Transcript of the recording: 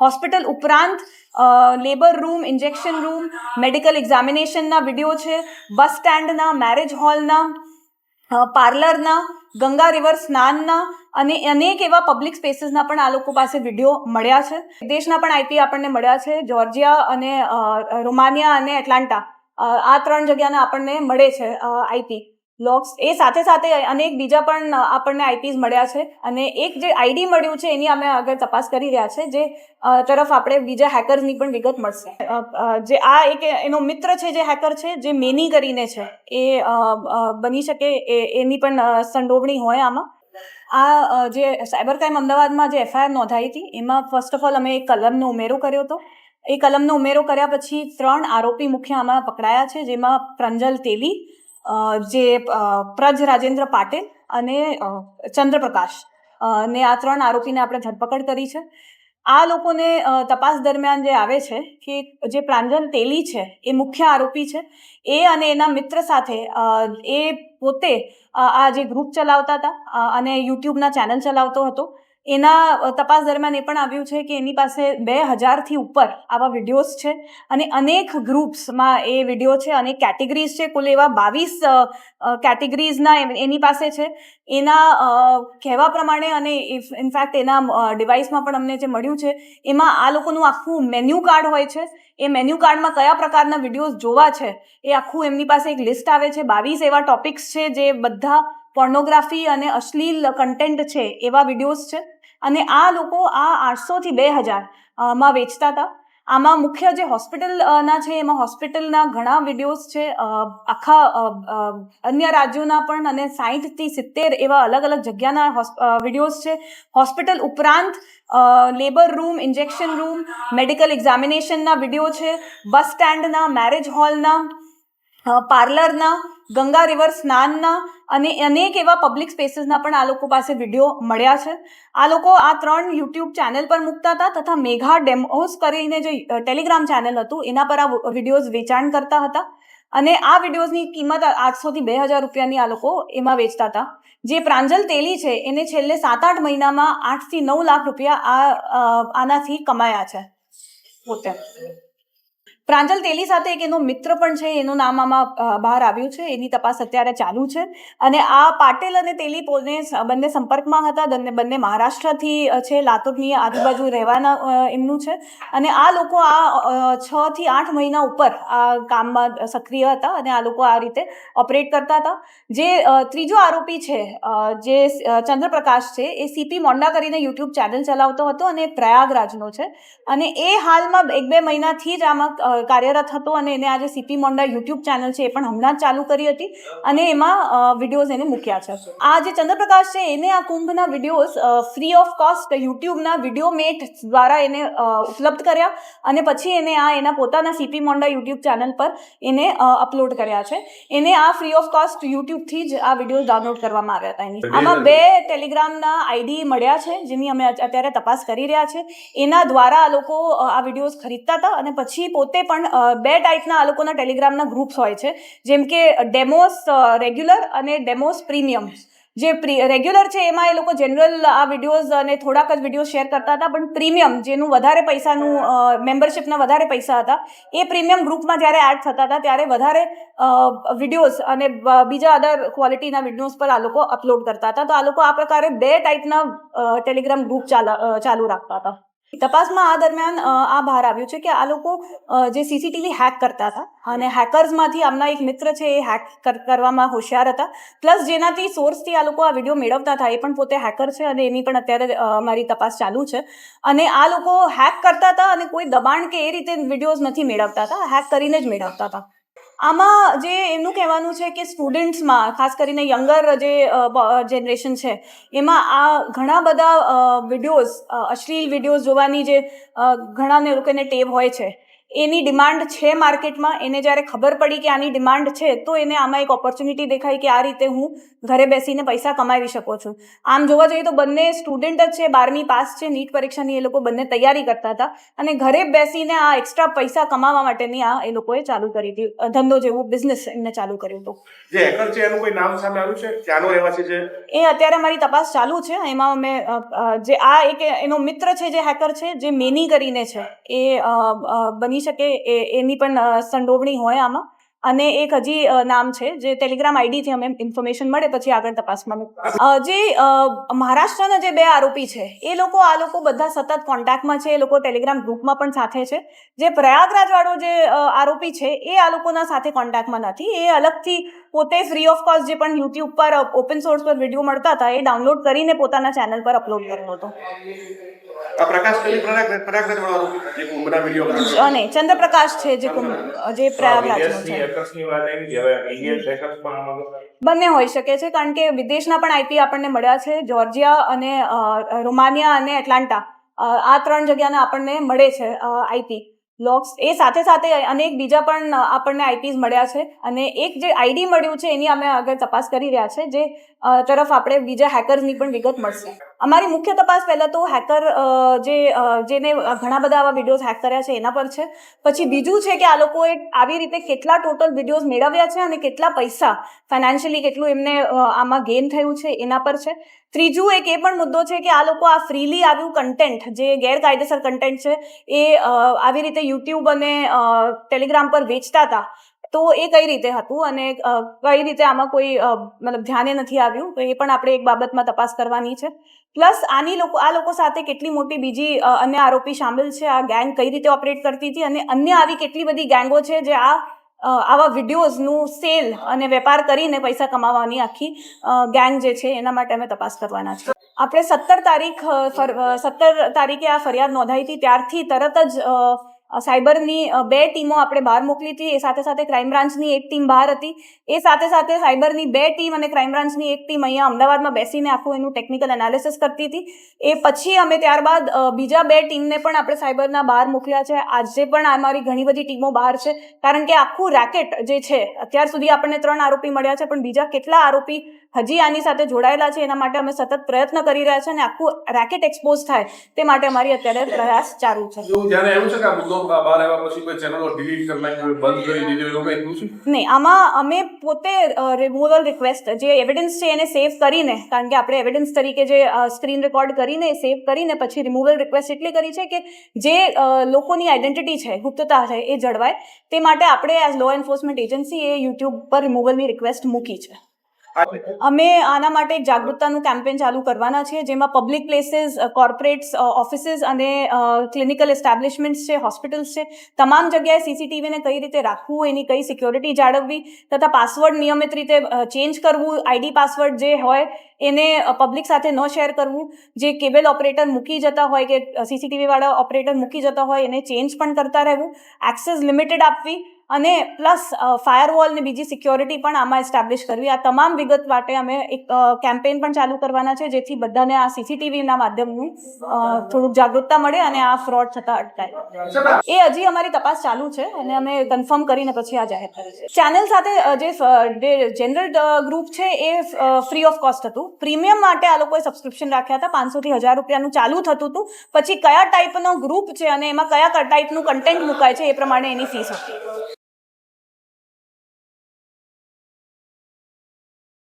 Hospital ઉપરાંત labour room, injection room, medical એક્ઝામિનેશનના video છે, bus સ્ટેન્ડના, મેરેજ હોલના પાર્લરના, ગંગા રિવર સ્નાનના અને અનેક એવા પબ્લિક સ્પેસીસના પણ આ લોકો પાસે વીડિયો મળ્યા છે. દેશના પણ આઈપી આપણને મળ્યા છે, જોર્જિયા અને રોમાનિયા અને એટલાન્ટા. આ ત્રણ જગ્યાના આપણને મળે છે આઈપી લોગ્સ એ સાથે સાથે અનેક બીજા પણ આપણને આઈપીસ મળ્યા છે અને એક જે આઈડી મળ્યું છે એની અમે આગળ તપાસ કરી રહ્યા છે, જે તરફ આપણે બીજા હેકર્સની પણ વિગત મળશે. જે આ એક એનો મિત્ર છે જે હેકર છે, જે મેની કરીને છે, એ બની શકે એ, એની પણ સંડોવણી હોય આમાં. આ જે સાયબર ક્રાઇમ અમદાવાદમાં જે એફઆઈઆર નોંધાઈ હતી, એમાં ફર્સ્ટ ઓફ ઓલ અમે એક કલમનો ઉમેરો કર્યો હતો. એ કલમનો ઉમેરો કર્યા પછી ત્રણ આરોપી મુખ્ય આમાં પકડાયા છે, જેમાં પ્રંજલ તેલી જે પ્રજ રાજેન્દ્ર પાટેલ અને ચંદ્રપ્રકાશ. ને આ ત્રણ આરોપીને આપણે ધરપકડ કરી છે. આ લોકોને તપાસ દરમિયાન જે આવે છે કે જે પ્રાંજલ તેલી છે, એ મુખ્ય આરોપી છે. એ અને એના મિત્ર સાથે એ પોતે આ જે ગ્રુપ ચલાવતા હતા અને યુટ્યુબના ચેનલ ચલાવતો હતો. એના તપાસ દરમિયાન એ પણ આવ્યું છે કે એની પાસે બે હજારથી ઉપર આવા વિડીયોઝ છે અને અનેક ગ્રુપ્સમાં એ વીડિયો છે, અનેક કેટેગરીઝ છે. કુલ એવા બાવીસ કેટેગરીઝના એની પાસે છે. એના કહેવા પ્રમાણે અને ઇનફેક્ટ એના ડિવાઇસમાં પણ અમને જે મળ્યું છે, એમાં આ લોકોનું આખું મેન્યુ કાર્ડ હોય છે. એ મેન્યુ કાર્ડમાં કયા પ્રકારના વિડીયોઝ જોવા છે, એ આખું એમની પાસે એક લિસ્ટ આવે છે. બાવીસ એવા ટોપિક્સ છે જે બધા પોર્નોગ્રાફી અને અશ્લીલ કન્ટેન્ટ છે એવા વિડીયોઝ છે. અને આ લોકો આ આઠસોથી બે હજારમાં વેચતા હતા. આમાં મુખ્ય જે હોસ્પિટલના છે, એમાં હોસ્પિટલના ઘણા વિડીયોઝ છે આખા અન્ય રાજ્યોના પણ અને સાહીઠથી સિત્તેર એવા અલગ અલગ જગ્યાના વિડીયોઝ છે. હોસ્પિટલ ઉપરાંત labour room injection room medical એક્ઝામિનેશનના video છે. બસ સ્ટેન્ડના મેરેજ હોલના પાર્લરના ગંગા રિવર સ્નાનના અને અનેક એવા પબ્લિક સ્પેસીસના પણ આ લોકો પાસે વીડિયો મળ્યા છે. આ લોકો આ ત્રણ યુટ્યુબ ચેનલ પર મૂકતા હતા તથા મેઘા ડેમોસ કરીને જે ટેલિગ્રામ ચેનલ હતું, એના પર આ વિડીયોઝ વેચાણ કરતા હતા. અને આ વિડીયોઝની કિંમત આઠસોથી બે હજાર રૂપિયાની આ લોકો એમાં વેચતા હતા. જે પ્રાંજલ તેલી છે, એને છેલ્લે સાત આઠ મહિનામાં આઠથી નવ લાખ રૂપિયા આ આનાથી કમાયા છે. પોતે. પ્રાંજલ તેલી સાથે એક એનો મિત્ર પણ છે, એનું નામ આમાં બહાર આવ્યું છે, એની તપાસ અત્યારે ચાલુ છે. અને આ પાટેલ અને તેલી પોલને બંને સંપર્કમાં હતા, બંને બંને મહારાષ્ટ્રથી છે, લાતુરની આજુબાજુ રહેવાના એમનું છે. અને આ લોકો આ છ થી આઠ મહિના ઉપર આ કામમાં સક્રિય હતા અને આ લોકો આ રીતે ઓપરેટ કરતા હતા. જે ત્રીજો આરોપી છે જે ચંદ્રપ્રકાશ છે, એ સીપી મોંડા કરીને યુટ્યુબ ચેનલ ચલાવતો હતો અને પ્રયાગરાજનો છે. અને એ હાલમાં એક બે મહિનાથી જ આમાં કાર્યરત હતો અને એને આજે સીપી મોંડા યુટ્યુબ ચેનલ છે એ પણ હમણાં ચાલુ કરી હતી અને એમાં વિડીયોઝ એને મૂક્યા છે. આ જે ચંદ્રપ્રકાશ છે એને આ કુંભના વિડીયોઝ ફ્રી ઓફ કોસ્ટ યુટ્યુબના વીડિયો મેટ દ્વારા એને ઉપલબ્ધ કર્યા અને પછી એને આ એના પોતાના સીપી મોંડા યુટ્યુબ ચેનલ પર એને અપલોડ કર્યા છે. એને આ ફ્રી ઓફ કોસ્ટ યુટ્યુબથી જ આ વિડીયોઝ ડાઉનલોડ કરવામાં આવ્યા હતા એની. આમાં બે ટેલિગ્રામના આઈડી મળ્યા છે, જેની અમે અત્યારે તપાસ કરી રહ્યા છે. એના દ્વારા આ લોકો આ વિડીયોઝ ખરીદતા હતા અને પછી પોતે પણ બે ટાઈપના આ લોકોના ટેલિગ્રામના ગ્રુપ્સ હોય છે. જેમ કે ડેમોસ રેગ્યુલર અને ડેમોસ પ્રીમિયમ જે રેગ્યુલર છે એમાં એ લોકો જનરલ આ વિડીયોઝ અને થોડાક જ વીડિયો શેર કરતા હતા, પણ પ્રીમિયમ, જેનું વધારે પૈસાનું મેમ્બરશિપના વધારે પૈસા હતા, એ પ્રીમિયમ ગ્રુપમાં જ્યારે એડ થતા હતા, ત્યારે વધારે વિડીયોઝ અને બીજા અદર ક્વોલિટીના વિડીયોઝ પર આ લોકો અપલોડ કરતા હતા. તો આ લોકો આ પ્રકારે બે ટાઈપના ટેલિગ્રામ ગ્રુપ ચાલુ રાખતા હતા. તપાસમાં આ દરમિયાન આ બહાર આવ્યું છે કે આ લોકો જે સીસીટીવી હેક કરતા હતા અને હેકર્સમાંથી આમના એક મિત્ર છે એ હેક કરવામાં હોશિયાર હતા. પ્લસ જેનાથી સોર્સથી આ લોકો આ વીડિયો મેળવતા હતા, એ પણ પોતે હેકર છે અને એની પણ અત્યારે અમારી તપાસ ચાલુ છે. અને આ લોકો હેક કરતા હતા અને કોઈ દબાણ કે એ રીતે વિડીયોઝ નથી મેળવતા હતા હેક કરીને જ મેળવતા હતા. આમાં જે એમનું કહેવાનું છે કે સ્ટુડન્ટ્સમાં ખાસ કરીને યંગર જે જનરેશન છે એમાં આ ઘણા બધા વિડીયોઝ અશ્લીલ વિડીયોઝ જોવાની જે અ, ઘણાને લોકોને ટેવ હોય છે. એની ડિમાન્ડ છે માર્કેટમાં એને જ્યારે ખબર પડી કે આની ડિમાન્ડ છે તો એને આમાં એક ઓપોર્ચ્યુનિટી દેખાય કે આ રીતે હું ઘરે બેસીને પૈસા કમાવી શકો છું. આમ જોવા જઈએ તો બંને સ્ટુડન્ટ જ છે બારમી પાસ છે નીટ પરીક્ષાની એ લોકો બંને તૈયારી કરતા હતા. અને ઘરે બેસીને આ એક્સ્ટ્રા પૈસા કમાવા માટેની આ એ લોકોએ ચાલુ કરી હતી. ધંધો જેવું બિઝનેસ એમને ચાલુ કર્યું હતું. જે હેકર છે એનું કોઈ નામ સામે આવ્યું છે? ક્યાંનો રહેવાસી છે? એ અત્યારે મારી તપાસ ચાલુ છે. એમાં અમે જે આ એક એનો મિત્ર છે જે હેકર છે જે મેની કરીને છે એ અ, શકે એની પણ સંડોવણી હોય આમાં. અને એક હજી નામ છે, જે ટેલિગ્રામ આઈડીથી અમે ઇન્ફોર્મેશન મળે પછી આગળ તપાસમાં જે મહારાષ્ટ્રના જે બે આરોપી છે, એ લોકો, આ લોકો બધા સતત કોન્ટેક્ટમાં છે, એ લોકો ટેલિગ્રામ ગ્રુપમાં પણ સાથે છે. જે પ્રયાગરાજવાળો જે આરોપી છે, એ આ લોકોના સાથે કોન્ટેક્ટમાં નથી. એ અલગથી પોતે ફ્રી ઓફ કોસ્ટ જે પણ યુટ્યુબ પર ઓપન સોર્સ પર વીડિયો મળતા હતા, એ ડાઉનલોડ કરીને પોતાના ચેનલ પર અપલોડ કર્યો હતો. આ પ્રકાશ કલી પ્રયાગ પ્રયાગરાજ વાળો જે કુંભના વીડિયો અને ચંદ્રપ્રકાશ છે જે કુંભ- જે પ્રયાગરાજનો વિદેશની છે. બંને હોઈ શકે છે કારણ કે વિદેશના પણ આઈપી આપણને મળ્યા છે. જોર્જિયા અને રોમાનિયા અને એટલાન્ટા આ ત્રણ જગ્યાના આપણને મળે છે આઈપી લોક્સ એ સાથે સાથે અનેક બીજા પણ આપણને આઈપીસ મળ્યા છે. અને એક જે આઈડી મળ્યું છે એની અમે આગળ તપાસ કરી રહ્યા છે જે તરફ આપણે બીજા હેકર્સની પણ વિગત મળશે. અમારી મુખ્ય તપાસ પહેલાં તો હેકર જે જેને ઘણા બધા આવા વિડીયોઝ હેક કર્યા છે એના પર છે. પછી બીજું છે કે આ લોકોએ આવી રીતે કેટલા ટોટલ વિડીયોઝ મેળવ્યા છે અને કેટલા પૈસા ફાઇનાન્શિયલી કેટલું એમને આમાં ગેઇન થયું છે એના પર છે. ત્રીજું એક એ પણ મુદ્દો છે કે આ લોકો આ ફ્રીલી આવ્યું કન્ટેન્ટ જે ગેરકાયદેસર કન્ટેન્ટ છે એ આવી રીતે યુટ્યુબ અને ટેલિગ્રામ પર વેચતા હતા. તો એ કઈ રીતે હતું અને કઈ રીતે આમાં કોઈ મતલબ ધ્યાને નથી આવ્યું? તો એ પણ આપણે એક બાબતમાં તપાસ કરવાની છે. પ્લસ આની લોકો, આ લોકો સાથે કેટલી મોટી બીજી અન્ય આરોપી સામેલ છે? આ ગેંગ કઈ રીતે ઓપરેટ કરતી હતી? અને અન્ય આવી કેટલી બધી ગેંગો છે જે આ આવા વિડીયોઝનું સેલ અને વેપાર કરીને પૈસા કમાવાની આખી ગેંગ જે છે એના માટે અમે તપાસ કરવાના છે. આપણે સત્તર તારીખ સત્તર તારીખે આ ફરિયાદ નોંધાઈ હતી. ત્યારથી તરત જ સાયબરની બે ટીમો આપણે બહાર મોકલી હતી. એ સાથે સાથે ક્રાઇમ બ્રાન્ચની એક ટીમ બહાર હતી. એ સાથે સાથે સાયબરની બે ટીમ અને ક્રાઇમ બ્રાન્ચની એક ટીમ અહીંયા અમદાવાદમાં બેસીને આખું એનું ટેકનિકલ એનાલિસિસ કરતી હતી. એ પછી અમે ત્યારબાદ બીજા બે ટીમને પણ આપણે સાયબરના બહાર મોકલ્યા છે. આજે પણ અમારી ઘણી બધી ટીમો બહાર છે. કારણ કે આખું રેકેટ જે છે, અત્યાર સુધી આપણને ત્રણ આરોપી મળ્યા છે, પણ બીજા કેટલા આરોપી હજી આની સાથે જોડાયેલા છે એના માટે અમે સતત પ્રયત્ન કરી રહ્યા છે અને આખું રેકેટ એક્સપોઝ થાય તે માટે અમારી અત્યારે પ્રયાસ ચાલુ છે. એવું છે કે આ મુદ્દો બહાર આવ્યા પછી કોઈ ચેનલો ડિલીટ કરી બંધ કરી દીધી એવું કંઈ થયું છે? નહીં આમાં અમે પોતે રિમૂવલ રિક્વેસ્ટ જે એવિડન્સ છે એને સેવ કરીને કારણ કે આપણે એવિડન્સ તરીકે જે સ્ક્રીન રેકોર્ડ કરીને સેવ કરીને પછી રિમૂવલ રિક્વેસ્ટ એટલી કરી છે કે જે લોકોની આઈડેન્ટિટી છે ગુપ્તતા છે એ જળવાય તે માટે આપણે એઝ લો એન્ફોર્સમેન્ટ એજન્સી એ યુટ્યુબ પર રિમૂવલની રિક્વેસ્ટ મૂકી છે. અમે આના માટે એક જાગૃતતાનું કેમ્પેન ચાલુ કરવાના છે જેમાં પબ્લિક પ્લેસીસ કોર્પોરેટ્સ ઓફિસીસ અને ક્લિનિકલ એસ્ટાબ્લિશમેન્ટ્સ છે હોસ્પિટલ્સ છે, તમામ જગ્યાએ સીસીટીવીને કઈ રીતે રાખવું, એની કઈ સિક્યોરિટી જાળવવી તથા પાસવર્ડ નિયમિત રીતે ચેન્જ કરવું આઈડી પાસવર્ડ જે હોય એને પબ્લિક સાથે ન શેર કરવું, જે કેબલ ઓપરેટર મૂકી જતા હોય કે સીસીટીવી વાળા ઓપરેટર મૂકી જતા હોય એને ચેન્જ પણ કરતા રહેવું એક્સેસ લિમિટેડ આપવી અને પ્લસ ફાયરવોલ ને બીજી સિક્યોરિટી પણ આમાં એસ્ટાબ્લિશ કરવી. આ તમામ વિગત માટે અમે એક કેમ્પેન પણ ચાલુ કરવાના છે, જેથી બધાને આ સીસીટીવીના માધ્યમનું થોડુંક જાગૃતતા મળે અને આ ફ્રોડ થતા અટકાય. એ હજી અમારી તપાસ ચાલુ છે અને અમે કન્ફર્મ કરીને પછી આ જાહેર કરીશું ચેનલ સાથે જે જનરલ ગ્રુપ છે એ ફ્રી ઓફ કોસ્ટ હતું. પ્રીમિયમ માટે આ લોકોએ સબસ્ક્રિપ્શન રાખ્યા હતા, પાંચસોથી હજાર રૂપિયાનું ચાલુ થતું હતું. પછી કયા ટાઈપનો ગ્રુપ છે અને એમાં કયા ટાઈપનું કન્ટેન્ટ મુકાય છે એ પ્રમાણે એની ફીસ હતી.